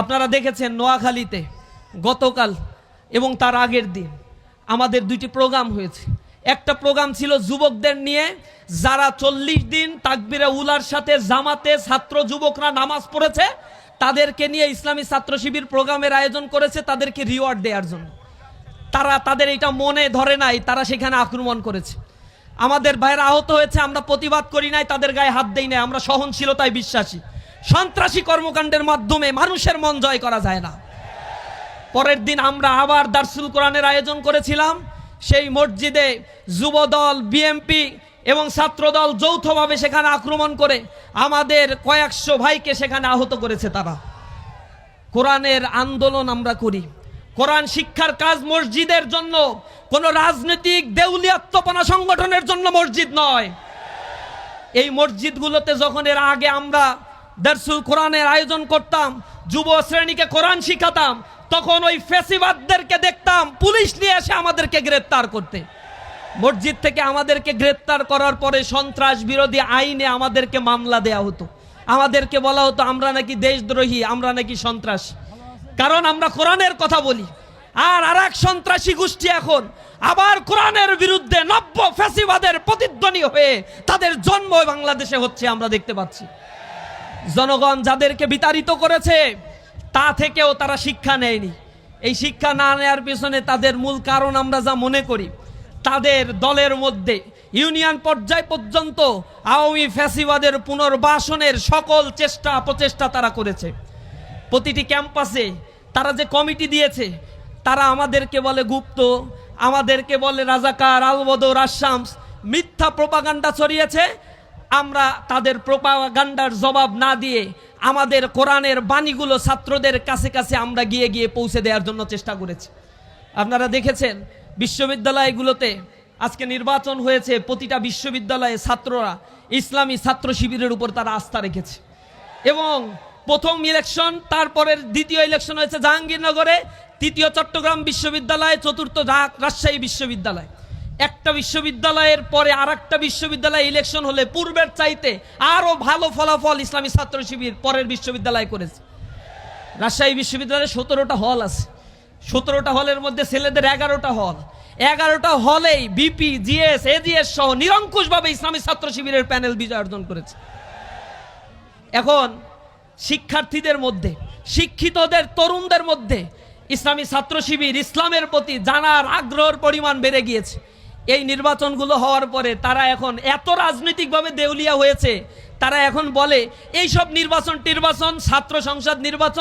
আপনারা দেখেছেন নোয়াখালীতে গতকাল এবং তার আগের দিন আমাদের দুইটি প্রোগ্রাম হয়েছে। একটা প্রোগ্রাম ছিল যুবকদের নিয়ে, যারা চল্লিশ দিন তাকবিরে উলার সাথে জামাতে ছাত্র যুবকরা নামাজ পড়েছে, তাদেরকে নিয়ে ইসলামী ছাত্র শিবির প্রোগ্রামের আয়োজন করেছে, তাদেরকে রিওয়ার্ড দেওয়ার জন্য। তারা তাদের এটা মনে ধরে নাই, তারা সেখানে আক্রমণ করেছে। আমাদের ভাইয়েরা আহত হয়েছে, আমরা প্রতিবাদ করি নাই, তাদের গায়ে হাত দেই নাই, আমরা সহনশীলতায় বিশ্বাসী। সন্ত্রাসী কর্মকাণ্ডের মাধ্যমে মানুষের মন জয় করা যায় না। পরের দিন আমরা আবার দার্সুল কোরআনের আয়োজন করেছিলাম। সেই মসজিদে যুবদল, বিএমপি এবং ছাত্রদল যৌথভাবে সেখানে আক্রমণ করে আমাদের কয়েকশো ভাইকে সেখানে আহত করেছে তারা। কোরআনের আন্দোলন আমরা করি। কোরআন শিক্ষার কাজ মসজিদের জন্য, কোনো রাজনৈতিক দেউলিয়াত্মপনা সংগঠনের জন্য মসজিদ নয়। এই মসজিদগুলোতে যখন এর আগে আমরা দারসুল কোরআনের আয়োজন করতাম, যুব শ্রেণীকে কোরআন শিখাতাম, তখন ওই ফেসিবাদদেরকে দেখতাম, পুলিশ নিয়ে এসে আমাদেরকে গ্রেপ্তার করতে। মসজিদ থেকে আমাদেরকে গ্রেপ্তার করার পরে সন্ত্রাস বিরোধী আইনে আমাদেরকে মামলা দেয়া হতো। আমাদেরকে বলা হতো, আমরা নাকি দেশদ্রোহী, আমরা নাকি সন্ত্রাস। কারণ আমরা কোরআনের কথা বলি। আর আর এক সন্ত্রাসী গোষ্ঠী এখন, আবার কোরআনের বিরুদ্ধে নব্য ফ্যাসিবাদের প্রতিধ্বনি হয়ে তাদের জন্ম বাংলাদেশে হচ্ছে, আমরা দেখতে পাচ্ছি। জনগণ যাদেরকে বিতাড়িত করেছে, তা থেকেও তারা শিক্ষা নেয়নি। এই শিক্ষা না নেওয়ার পিছনে তাদের মূল কারণ আমরা যা মনে করি, তাদের দলের মধ্যে ইউনিয়ন পর্যায় পর্যন্ত আওয়ামী ফ্যাসিবাদের পুনর্বাসনের সকল চেষ্টা প্রচেষ্টা তারা করেছে। প্রতিটি ক্যাম্পাসে তারা যে কমিটি দিয়েছে, তারা আমাদেরকে বলে গুপ্ত, আমাদেরকে বলে রাজাকার, আলবদর, আসামস, মিথ্যা প্রপাগান্ডা ছড়িয়েছে আমরা তাদের প্রপাগান্ডার জবাব না দিয়ে আমাদের কোরআনের বাণীগুলো ছাত্রদের কাছে কাছে আমরা গিয়ে গিয়ে পৌঁছে দেওয়ার জন্য চেষ্টা করেছি। আপনারা দেখেছেন, বিশ্ববিদ্যালয়গুলোতে আজকে নির্বাচন হয়েছে, প্রতিটা বিশ্ববিদ্যালয়ে ছাত্ররা, ইসলামী ছাত্র শিবিরের উপর তারা আস্থা রেখেছে। এবং প্রথম ইলেকশন তারপরের দ্বিতীয় ইলেকশন হয়েছে জাহাঙ্গীরনগরে, তৃতীয় চট্টগ্রাম বিশ্ববিদ্যালয়, চতুর্থ রাজশাহী বিশ্ববিদ্যালয়। একটা বিশ্ববিদ্যালয়ের পরে আর একটা বিশ্ববিদ্যালয় ইলেকশন হলে পূর্বের চাইতে আরও ভালো ফলাফল ইসলামী ছাত্র শিবির পরের বিশ্ববিদ্যালয় করেছে। রাজশাহী বিশ্ববিদ্যালয়ে সতেরোটা হল আছে। সতেরোটা হলের মধ্যে ছেলেদের এগারোটা হল এগারোটা হলেই বিপি জিএস এজিএস সহ নিরঙ্কুশভাবে ইসলামী ছাত্র শিবিরের প্যানেল বিজয় অর্জন করেছে। এখন শিক্ষার্থীদের মধ্যে, শিক্ষিতদের, তরুণদের মধ্যে ইসলামী ছাত্র শিবির ইসলামের প্রতি জানার আগ্রহের পরিমাণ বেড়ে গিয়েছে। এই নির্বাচনগুলো হওয়ার পরে তারা এখন এত রাজনৈতিকভাবে দেউলিয়া হয়েছে, তারা এখন বলে এই সব নির্বাচন টির্বাচন ছাত্র সংসদ নির্বাচন